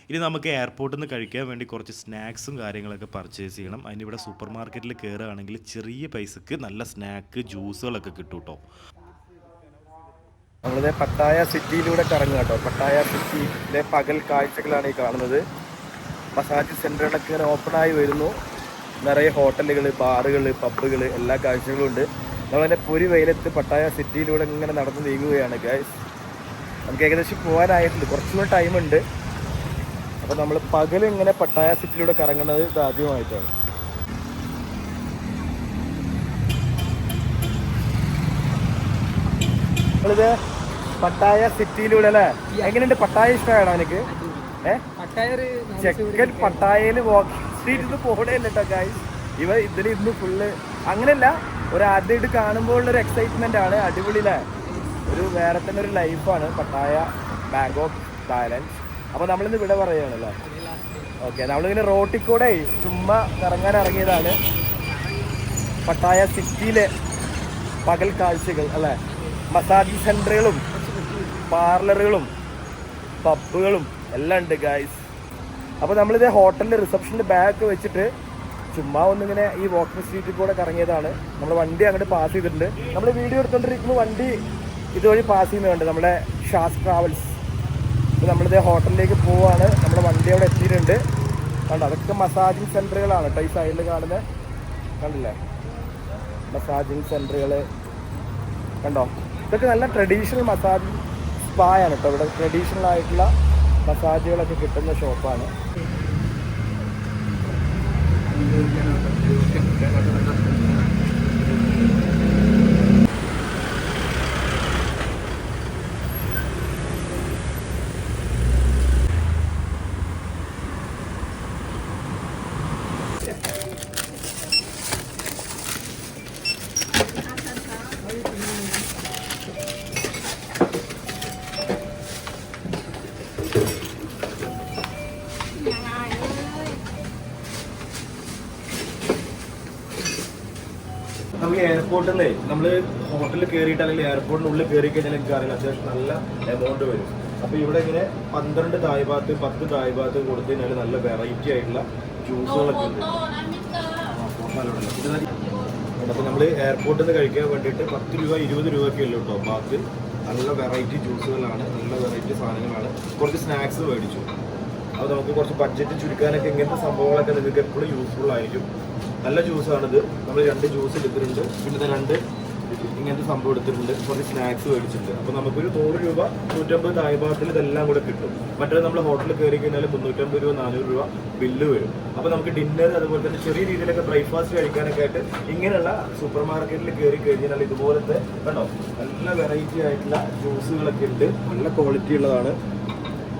C: ഇനി നമുക്ക് എയർപോർട്ടിൽ നിന്ന് കഴിക്കാൻ വേണ്ടി കുറച്ച് സ്നാക്സും കാര്യങ്ങളൊക്കെ പർച്ചേസ് ചെയ്യണം. അതിന് ഇവിടെ സൂപ്പർ മാർക്കറ്റിൽ കയറുകയാണെങ്കിൽ ചെറിയ പൈസക്ക് നല്ല സ്നാക്ക് ജ്യൂസുകളൊക്കെ കിട്ടും കേട്ടോ
B: നമ്മളിത് പട്ടായ സിറ്റിയിലൂടെ കറങ്ങുക കേട്ടോ. പട്ടായ സിറ്റിയിലെ പകൽ കാഴ്ചകളാണ് ഈ കാണുന്നത്. മസാജ് സെന്ററുകളൊക്കെ ഇങ്ങനെ ഓപ്പണായി വരുന്നു. നിറയെ ഹോട്ടലുകൾ ബാറുകൾ പബ്ബുകൾ എല്ലാ കാഴ്ചകളും ഉണ്ട്. നമ്മളതിന്റെ പൊരി വെയിലത്ത് പട്ടായ സിറ്റിയിലൂടെ ഇങ്ങനെ നടന്നു നീങ്ങുകയാണ് ഗൈസ് നമുക്ക് ഏകദേശം പോകാനായിട്ടുണ്ട്. കുറച്ചുകൂടെ ടൈമുണ്ട് അപ്പോൾ നമ്മൾ പകൽ ഇങ്ങനെ പട്ടായ സിറ്റിയിലൂടെ കറങ്ങുന്നത് ഇത് ആദ്യമായിട്ടാണ്. നമ്മളിത് പട്ടായ സിറ്റിയിലൂടെ അല്ലേ? എങ്ങനെയുണ്ട് പട്ടായ ഇഷ്ടമാണോ എനിക്ക് ചെക്കൻ പട്ടായയിൽ വോക്ക് സ്ട്രീറ്റിൽ പോകണേ കേട്ടോ ഗായ്സ് ഇവ ഇതിൽ ഇന്ന് ഫുള്ള് അങ്ങനെയല്ല ഒരു ആദ്യമായിട്ട് കാണുമ്പോൾ ഒരു എക്സൈറ്റ്മെന്റ് ആണ്. അടിപൊളിയിലെ ഒരു വേറെ തന്നെ ഒരു ലൈഫാണ് പട്ടായ ബാങ്കോക്ക് തായ്ലൻഡ് അപ്പോൾ നമ്മളിന്ന് ഇവിടെ പറയുകയാണല്ലേ ഓക്കെ നമ്മളിങ്ങനെ റോട്ടിൽ കൂടെ ചുമ്മാ ഇറങ്ങാൻ ഇറങ്ങിയതാണ് പട്ടായ സിറ്റിയിലെ പകൽ കാഴ്ചകൾ അല്ലേ? മസാജ് സെന്ററുകളും പാർലറുകളും പബ്ബുകളും എല്ലാം ഉണ്ട് ഗായ്സ് അപ്പോൾ നമ്മളിത് ഹോട്ടലിന്റെ റിസപ്ഷന്റെ ബാക്ക് വെച്ചിട്ട് ചുമ്മാ ഒന്നിങ്ങനെ ഈ വാക്കിംഗ് സ്ട്രീറ്റിൽ കൂടെ കറങ്ങിയതാണ്. നമ്മൾ വണ്ടി അങ്ങോട്ട് പാസ് ചെയ്തിട്ടുണ്ട്. നമ്മൾ വീഡിയോ എടുത്തുകൊണ്ടിരിക്കുമ്പോൾ വണ്ടി ഇതുവഴി പാസ് ചെയ്യുന്നുണ്ട് നമ്മുടെ ഷാസ് ട്രാവൽസ് ഇപ്പോൾ നമ്മളിത് ഹോട്ടലിലേക്ക് പോവുകയാണ് നമ്മുടെ വണ്ടി അവിടെ എത്തിയിട്ടുണ്ട്. കണ്ടോ അതൊക്കെ മസാജിങ് സെന്ററുകളാണ് കേട്ടോ ഈ സൈഡിൽ കാണുന്ന. കണ്ടില്ലേ? മസാജിങ് സെന്ററുകൾ കണ്ടോ? ഇതൊക്കെ നല്ല ട്രഡീഷണൽ മസാജ് സ്പായാണ് കേട്ടോ ഇവിടെ ട്രഡീഷണൽ ആയിട്ടുള്ള മസാജുകളൊക്കെ കിട്ടുന്ന ഷോപ്പാണ് Thank എയർപോർട്ടിൽ നിന്ന് നമ്മൾ ഹോട്ടലിൽ കയറിയിട്ട് അല്ലെങ്കിൽ എയർപോർട്ടിന് ഉള്ളിൽ കയറി കഴിഞ്ഞാൽ എനിക്ക് അറിയില്ല. അത്യാവശ്യം നല്ല എമൗണ്ട് വരും. അപ്പോൾ ഇവിടെ ഇങ്ങനെ പന്ത്രണ്ട് തായ് ഭാഗത്ത് പത്ത് തായ് ഭാഗത്ത് കൊടുത്തു കഴിഞ്ഞാൽ നല്ല വെറൈറ്റി ആയിട്ടുള്ള ജ്യൂസുകളൊക്കെ ഉണ്ട്. അപ്പോൾ നമ്മൾ എയർപോർട്ടിൽ നിന്ന് കഴിക്കാൻ വേണ്ടിയിട്ട് പത്ത് രൂപ ഇരുപത് രൂപയൊക്കെ ഉള്ളൂ കേട്ടോ ബാത്ത് നല്ല വെറൈറ്റി ജ്യൂസുകളാണ് നല്ല വെറൈറ്റി സാധനങ്ങളാണ്. കുറച്ച് സ്നാക്സ് മേടിച്ചു. അപ്പോൾ നമുക്ക് കുറച്ച് ബഡ്ജറ്റ് ചുരുക്കാനൊക്കെ ഇങ്ങനത്തെ സംഭവങ്ങളൊക്കെ നിങ്ങൾക്ക് എപ്പോഴും യൂസ്ഫുൾ ആയിരിക്കും. നല്ല ജ്യൂസാണിത് നമ്മൾ രണ്ട് ജ്യൂസ് എടുത്തിട്ടുണ്ട് പിന്നെ രണ്ട് ഇങ്ങനത്തെ സംഭവം എടുത്തിട്ടുണ്ട്. കുറച്ച് സ്നാക്സ് മേടിച്ചിട്ടുണ്ട്. അപ്പോൾ നമുക്കൊരു നൂറ് രൂപ നൂറ്റമ്പത് തായ്ഭാഗത്തിൽ ഇതെല്ലാം കൂടെ കിട്ടും. മറ്റേ നമ്മൾ ഹോട്ടലിൽ കയറി കഴിഞ്ഞാൽ മുന്നൂറ്റമ്പത് രൂപ നാനൂറ് രൂപ ബില്ല് വരും. അപ്പോൾ നമുക്ക് ഡിന്നർ അതുപോലെ തന്നെ ചെറിയ രീതിയിലൊക്കെ ബ്രേക്ക്ഫാസ്റ്റ് കഴിക്കാനൊക്കെ ആയിട്ട് ഇങ്ങനെയുള്ള സൂപ്പർ മാർക്കറ്റിൽ കയറി കഴിഞ്ഞാൽ ഇതുപോലത്തെ കണ്ടോ? നല്ല വെറൈറ്റി ആയിട്ടുള്ള ജ്യൂസുകളൊക്കെ ഉണ്ട്. നല്ല ക്വാളിറ്റി ഉള്ളതാണ്.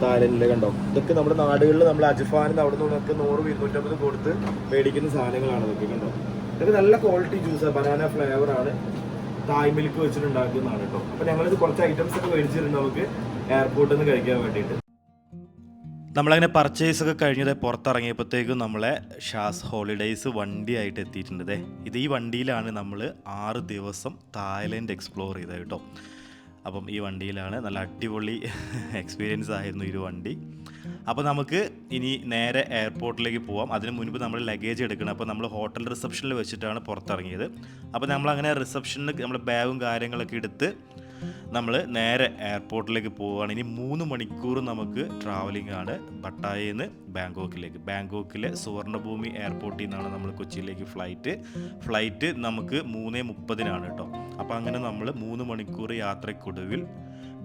B: തായ്ലൻഡിലെ കണ്ടോ? ഇതൊക്കെ നമ്മുടെ നാടുകളിൽ നമ്മൾ അജ്ഫാനിന്ന് അവിടെ നിന്നൊക്കെ നൂറ് ഇരുന്നൂറ്റമ്പത് കൊടുത്ത് മേടിക്കുന്ന സാധനങ്ങളാണ് ഇതൊക്കെ കണ്ടോ? ഇതൊക്കെ നല്ല ക്വാളിറ്റി ജ്യൂസാണ് ബനാന ഫ്ലേവർ ആണ്. തായ് മിൽക്ക് വെച്ചിട്ടുണ്ടാക്കുന്നതാണ് കേട്ടോ. അപ്പോൾ ഞങ്ങളിത് കുറച്ച് ഐറ്റംസ് ഒക്കെ മേടിച്ചിട്ടുണ്ട് നമുക്ക് എയർപോർട്ടിൽ നിന്ന് കഴിക്കാൻ വേണ്ടിയിട്ട്.
C: നമ്മളങ്ങനെ പർച്ചേസ് ഒക്കെ കഴിഞ്ഞത് പുറത്തിറങ്ങിയപ്പോഴത്തേക്കും നമ്മളെ ഷാസ് ഹോളിഡേയ്സ് വണ്ടിയായിട്ട് എത്തിയിട്ടുണ്ട് ഇത് ഈ വണ്ടിയിലാണ് നമ്മൾ ആറ് ദിവസം തായ്ലൻഡ് എക്സ്പ്ലോർ ചെയ്തത് കേട്ടോ. അപ്പം ഈ വണ്ടിയിലാണ് നല്ല അടിപൊളി എക്സ്പീരിയൻസ് ആയിരുന്നു ഈ വണ്ടി. അപ്പോൾ നമുക്ക് ഇനി നേരെ എയർപോർട്ടിലേക്ക് പോവാം. അതിന് മുൻപ് നമ്മൾ ലഗേജ് എടുക്കണം. അപ്പോൾ നമ്മൾ ഹോട്ടൽ റിസപ്ഷനിൽ വെച്ചിട്ടാണ് പുറത്തിറങ്ങിയത്. അപ്പോൾ നമ്മളങ്ങനെ റിസപ്ഷനിൽ നമ്മൾ ബാഗും കാര്യങ്ങളൊക്കെ എടുത്ത് നമ്മൾ നേരെ എയർപോർട്ടിലേക്ക് പോവുകയാണ്. ഇനി മൂന്ന് മണിക്കൂർ നമുക്ക് ട്രാവലിംഗ് ആണ് പട്ടായയിൽ നിന്ന് ബാങ്കോക്കിലേക്ക്. ബാങ്കോക്കിലെ സുവർണഭൂമി എയർപോർട്ടിൽ നിന്നാണ് നമ്മൾ കൊച്ചിയിലേക്ക് ഫ്ലൈറ്റ് ഫ്ലൈറ്റ് നമുക്ക് മൂന്ന് മുപ്പതിനാണ് കേട്ടോ അപ്പോൾ അങ്ങനെ നമ്മൾ മൂന്ന് മണിക്കൂർ യാത്രയ്ക്കൊടുവിൽ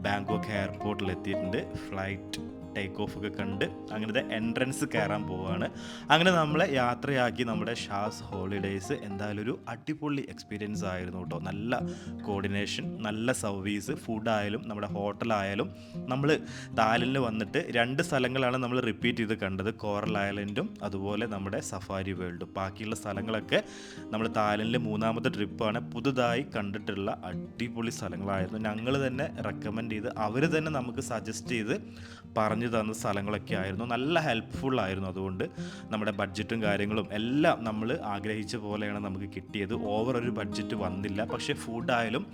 C: ബാങ്കോക്ക് എയർപോർട്ടിൽ എത്തിയിട്ടുണ്ട്. ഫ്ലൈറ്റ് ടേക്ക് ഓഫ് ഒക്കെ കണ്ട് അങ്ങനത്തെ എൻട്രൻസ് കയറാൻ പോവുകയാണ് അങ്ങനെ നമ്മളെ യാത്രയാക്കി നമ്മുടെ ഷാസ് ഹോളിഡേയ്സ് എന്തായാലും ഒരു അടിപൊളി എക്സ്പീരിയൻസ് ആയിരുന്നു കേട്ടോ. നല്ല കോർഡിനേഷൻ നല്ല സർവീസ് ഫുഡായാലും നമ്മുടെ ഹോട്ടലായാലും നമ്മൾ താലിന് വന്നിട്ട് രണ്ട് സ്ഥലങ്ങളാണ് നമ്മൾ റിപ്പീറ്റ് ചെയ്ത് കണ്ടത്. കോറൽ ഐലൻഡും അതുപോലെ നമ്മുടെ സഫാരി വേൾഡും ബാക്കിയുള്ള സ്ഥലങ്ങളൊക്കെ നമ്മൾ തായ്ലൻഡിൽ മൂന്നാമത്തെ ട്രിപ്പാണ് പുതുതായി കണ്ടിട്ടുള്ള അടിപൊളി സ്ഥലങ്ങളായിരുന്നു. ഞങ്ങൾ തന്നെ റെക്കമെൻഡ് ചെയ്ത് അവർ തന്നെ നമുക്ക് സജസ്റ്റ് ചെയ്ത് പറഞ്ഞു തന്ന സ്ഥലങ്ങളൊക്കെ ആയിരുന്നു. നല്ല ഹെൽപ്ഫുൾ ആയിരുന്നു അതുകൊണ്ട് നമ്മുടെ ബഡ്ജറ്റും കാര്യങ്ങളും എല്ലാം നമ്മൾ ആഗ്രഹിച്ച പോലെയാണ് നമുക്ക് കിട്ടിയത്. ഓവർ ഒരു ബഡ്ജറ്റ് വന്നില്ല. പക്ഷേ ഫുഡായാലും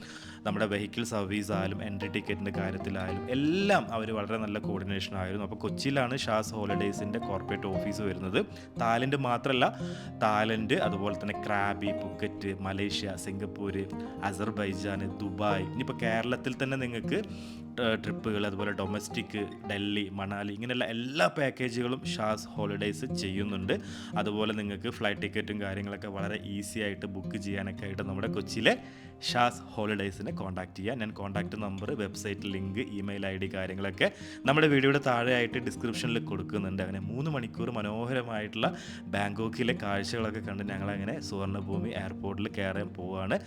C: നമ്മുടെ വെഹിക്കിൾ സർവീസ് ആയാലും എൻട്രി ടിക്കറ്റിന്റെ കാര്യത്തിലായാലും എല്ലാം അവർ വളരെ നല്ല കോർഡിനേഷൻ ആയിരുന്നു. അപ്പോൾ കൊച്ചിയിലാണ് ഷാസ് ഹോളിഡേയ്സിന്റെ കോർപ്പറേറ്റ് ഓഫീസ് വരുന്നത്. തായ്ലൻഡ് മാത്രമല്ല തായ്ലൻഡ് അതുപോലെ തന്നെ Krabi Phuket Malaysia Singapore Azerbaijan Dubai ഇനിയിപ്പോൾ കേരളത്തിൽ തന്നെ നിങ്ങൾക്ക് ട്രിപ്പുകൾ അതുപോലെ ഡൊമസ്റ്റിക് ഡൽഹി മണാലി ഇങ്ങനെയുള്ള എല്ലാ പാക്കേജുകളും ഷാസ് ഹോളിഡേയ്സ് ചെയ്യുന്നുണ്ട്. അതുപോലെ നിങ്ങൾക്ക് ഫ്ലൈറ്റ് ടിക്കറ്റും കാര്യങ്ങളൊക്കെ വളരെ ഈസി ആയിട്ട് ബുക്ക് ചെയ്യാനൊക്കെ ആയിട്ട് നമ്മുടെ കൊച്ചിയിലെ ഷാസ് ഹോളിഡേയ്സിനെ കോൺടാക്ട് ചെയ്യാം. ഞാൻ contact number website link email I D കാര്യങ്ങളൊക്കെ നമ്മുടെ വീഡിയോയുടെ താഴെയായിട്ട് ഡിസ്ക്രിപ്ഷനിൽ കൊടുക്കുന്നുണ്ട്. അങ്ങനെ മൂന്ന് മണിക്കൂർ മനോഹരമായിട്ടുള്ള ബാങ്കോക്കിലെ കാഴ്ചകളൊക്കെ കണ്ട് ഞങ്ങളങ്ങനെ സുവർണഭൂമി എയർപോർട്ടിൽ കയറാൻ പോവുകയാണ്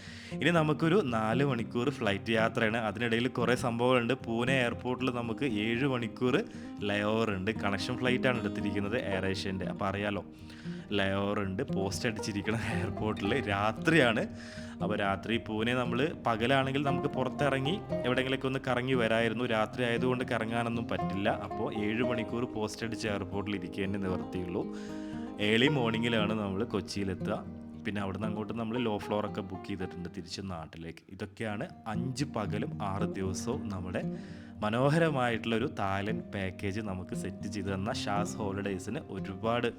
C: ഇനി നമുക്കൊരു നാല് മണിക്കൂർ ഫ്ലൈറ്റ് യാത്രയാണ്. അതിനിടയിൽ കുറേ സംഭവങ്ങളുണ്ട്. പൂനെ എയർപോർട്ടിൽ നമുക്ക് ഏഴ് മണിക്കൂർ ലയോവർ ഉണ്ട്. കണക്ഷൻ ഫ്ലൈറ്റാണ് എടുത്തിരിക്കുന്നത് എയർ ഏഷ്യന്റെ അപ്പോൾ അറിയാലോ ഓവർ ഉണ്ട്. പോസ്റ്റ് അടിച്ചിരിക്കുന്ന എയർപോർട്ടിൽ രാത്രിയാണ്. അപ്പോൾ രാത്രി പൂനെ നമ്മൾ പകലാണെങ്കിൽ നമുക്ക് പുറത്തിറങ്ങി എവിടെയെങ്കിലുമൊക്കെ ഒന്ന് കറങ്ങി വരായിരുന്നു. രാത്രി ആയതുകൊണ്ട് കറങ്ങാനൊന്നും പറ്റില്ല. അപ്പോൾ ഏഴ് മണിക്കൂർ പോസ്റ്റ് അടിച്ച് എയർപോർട്ടിൽ ഇരിക്കുക തന്നെ നിവർത്തിയുള്ളൂ. ഏർലി മോർണിംഗിലാണ് നമ്മൾ കൊച്ചിയിലെത്തുക. പിന്നെ അവിടുന്ന് അങ്ങോട്ട് നമ്മൾ ലോ ഫ്ലോറൊക്കെ ബുക്ക് ചെയ്തിട്ടുണ്ട് തിരിച്ച് നാട്ടിലേക്ക്. ഇതൊക്കെയാണ് അഞ്ച് പകലും ആറ് ദിവസവും നമ്മുടെ മനോഹരമായിട്ടുള്ളൊരു തായ്ലൻഡ് പാക്കേജ് നമുക്ക് സെറ്റ് ചെയ്ത് തന്ന ഷാസ് ഹോളിഡേയ്സിന് ഒരുപാട്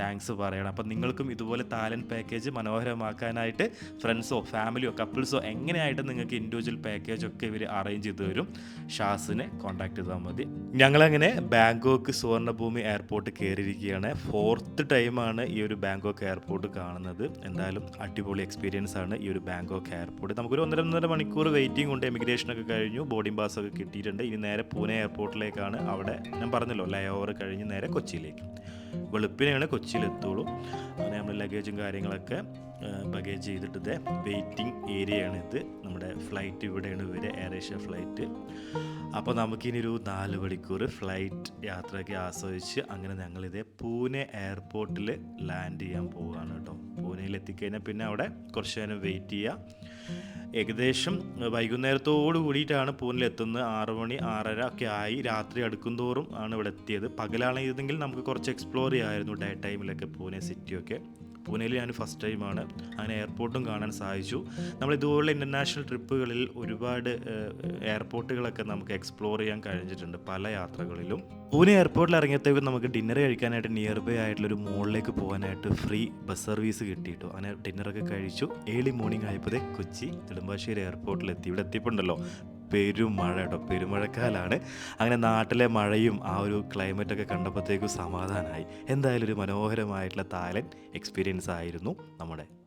C: താങ്ക്സ് പറയണം. അപ്പം നിങ്ങൾക്കും ഇതുപോലെ താലന്റ് പാക്കേജ് മനോഹരമാക്കാനായിട്ട് ഫ്രണ്ട്സോ ഫാമിലിയോ കപ്പിൾസോ എങ്ങനെയായിട്ട് നിങ്ങൾക്ക് ഇൻഡിവിജ്വൽ പാക്കേജ് ഒക്കെ ഇവർ അറേഞ്ച് ചെയ്ത് തരും ഷാസിനെ കോൺടാക്ട് ചെയ്താൽ മതി. ഞങ്ങളങ്ങനെ ബാങ്കോക്ക് സുവർണഭൂമി എയർപോർട്ട് കയറിയിരിക്കുകയാണ്. ഫോർത്ത് ടൈമാണ് ഈ ഒരു ബാങ്കോക്ക് എയർപോർട്ട് കാണുന്നത്. എന്തായാലും അടിപൊളി എക്സ്പീരിയൻസ് ആണ് ഈ ഒരു ബാങ്കോക്ക് എയർപോർട്ട് നമുക്കൊരു ഒന്നര ഒന്നര മണിക്കൂർ വെയിറ്റിംഗ് ഉണ്ട്. എമിഗ്രേഷൻ ഒക്കെ കഴിഞ്ഞു ബോർഡിംഗ് പാസ് ഒക്കെ കിട്ടിയിട്ടുണ്ട്. ഇനി നേരെ പൂനെ എയർപോർട്ടിലേക്കാണ് അവിടെ ഞാൻ പറഞ്ഞല്ലോ ലേ ഓവർ കഴിഞ്ഞ് നേരെ കൊച്ചിയിലേക്ക്. വെളുപ്പിനെയാണ് കൊച്ചിയിലെത്തുള്ളൂ. അങ്ങനെ നമ്മൾ ലഗേജും കാര്യങ്ങളൊക്കെ ബഗേജ് ചെയ്തിട്ട് ഇതേ വെയിറ്റിംഗ് ഏരിയയാണ് ഇത്. നമ്മുടെ ഫ്ലൈറ്റ് ഇവിടെയാണ് ഇവർ എയർ ഏഷ്യ ഫ്ലൈറ്റ് അപ്പോൾ നമുക്കിനി ഒരു നാല് മണിക്കൂർ ഫ്ലൈറ്റ് യാത്രയ്ക്ക് ആസ്വദിച്ച് അങ്ങനെ ഞങ്ങളിതേ പൂനെ എയർപോർട്ടിൽ ലാൻഡ് ചെയ്യാൻ പോവുകയാണ് കേട്ടോ. പൂനെയിൽ എത്തിക്കഴിഞ്ഞാൽ പിന്നെ അവിടെ കുറച്ച് നേരം വെയിറ്റ് ചെയ്യുക ഏകദേശം വൈകുന്നേരത്തോട് കൂടിയിട്ടാണ് പൂനിൽ എത്തുന്നത് ആറ് മണി ആറര ഒക്കെ ആയി രാത്രി അടുക്കുന്തോറും ആണ് ഇവിടെ എത്തിയത്. പകലാണെങ്കിൽ നമുക്ക് കുറച്ച് എക്സ്പ്ലോർ ചെയ്യാമായിരുന്നു ഡേ ടൈമിലൊക്കെ പൂനെ സിറ്റിയൊക്കെ പൂനെയിൽ ഞാൻ ഫസ്റ്റ് ടൈമാണ് അങ്ങനെ എയർപോർട്ടും കാണാൻ സാധിച്ചു. നമ്മൾ ഇതുപോലുള്ള ഇന്റർനാഷണൽ ട്രിപ്പുകളിൽ ഒരുപാട് എയർപോർട്ടുകളൊക്കെ നമുക്ക് എക്സ്പ്ലോർ ചെയ്യാൻ കഴിഞ്ഞിട്ടുണ്ട് പല യാത്രകളിലും. പൂനെ എയർപോർട്ടിൽ ഇറങ്ങിയത്തേക്കും നമുക്ക് ഡിന്നർ കഴിക്കാനായിട്ട് നിയർ ബൈ ആയിട്ടുള്ളൊരു മോളിലേക്ക് പോകാനായിട്ട് ഫ്രീ ബസ് സർവീസ് കിട്ടിയിട്ടു. അങ്ങനെ ഡിന്നറൊക്കെ കഴിച്ചു. ഏർലി മോർണിംഗ് ആയപ്പോഴേ കൊച്ചി നെടുമ്പാശ്ശേരി എയർപോർട്ടിൽ എത്തി. ഇവിടെ എത്തിയിട്ടുണ്ടല്ലോ. പെരുമഴ കേട്ടോ പെരുമഴക്കാലാണ്. അങ്ങനെ നാട്ടിലെ മഴയും ആ ഒരു ക്ലൈമറ്റൊക്കെ കണ്ടപ്പോഴത്തേക്കും സമാധാനമായി. എന്തായാലും ഒരു മനോഹരമായിട്ടുള്ള തായ്ലൻഡ് എക്സ്പീരിയൻസ് ആയിരുന്നു നമ്മുടെ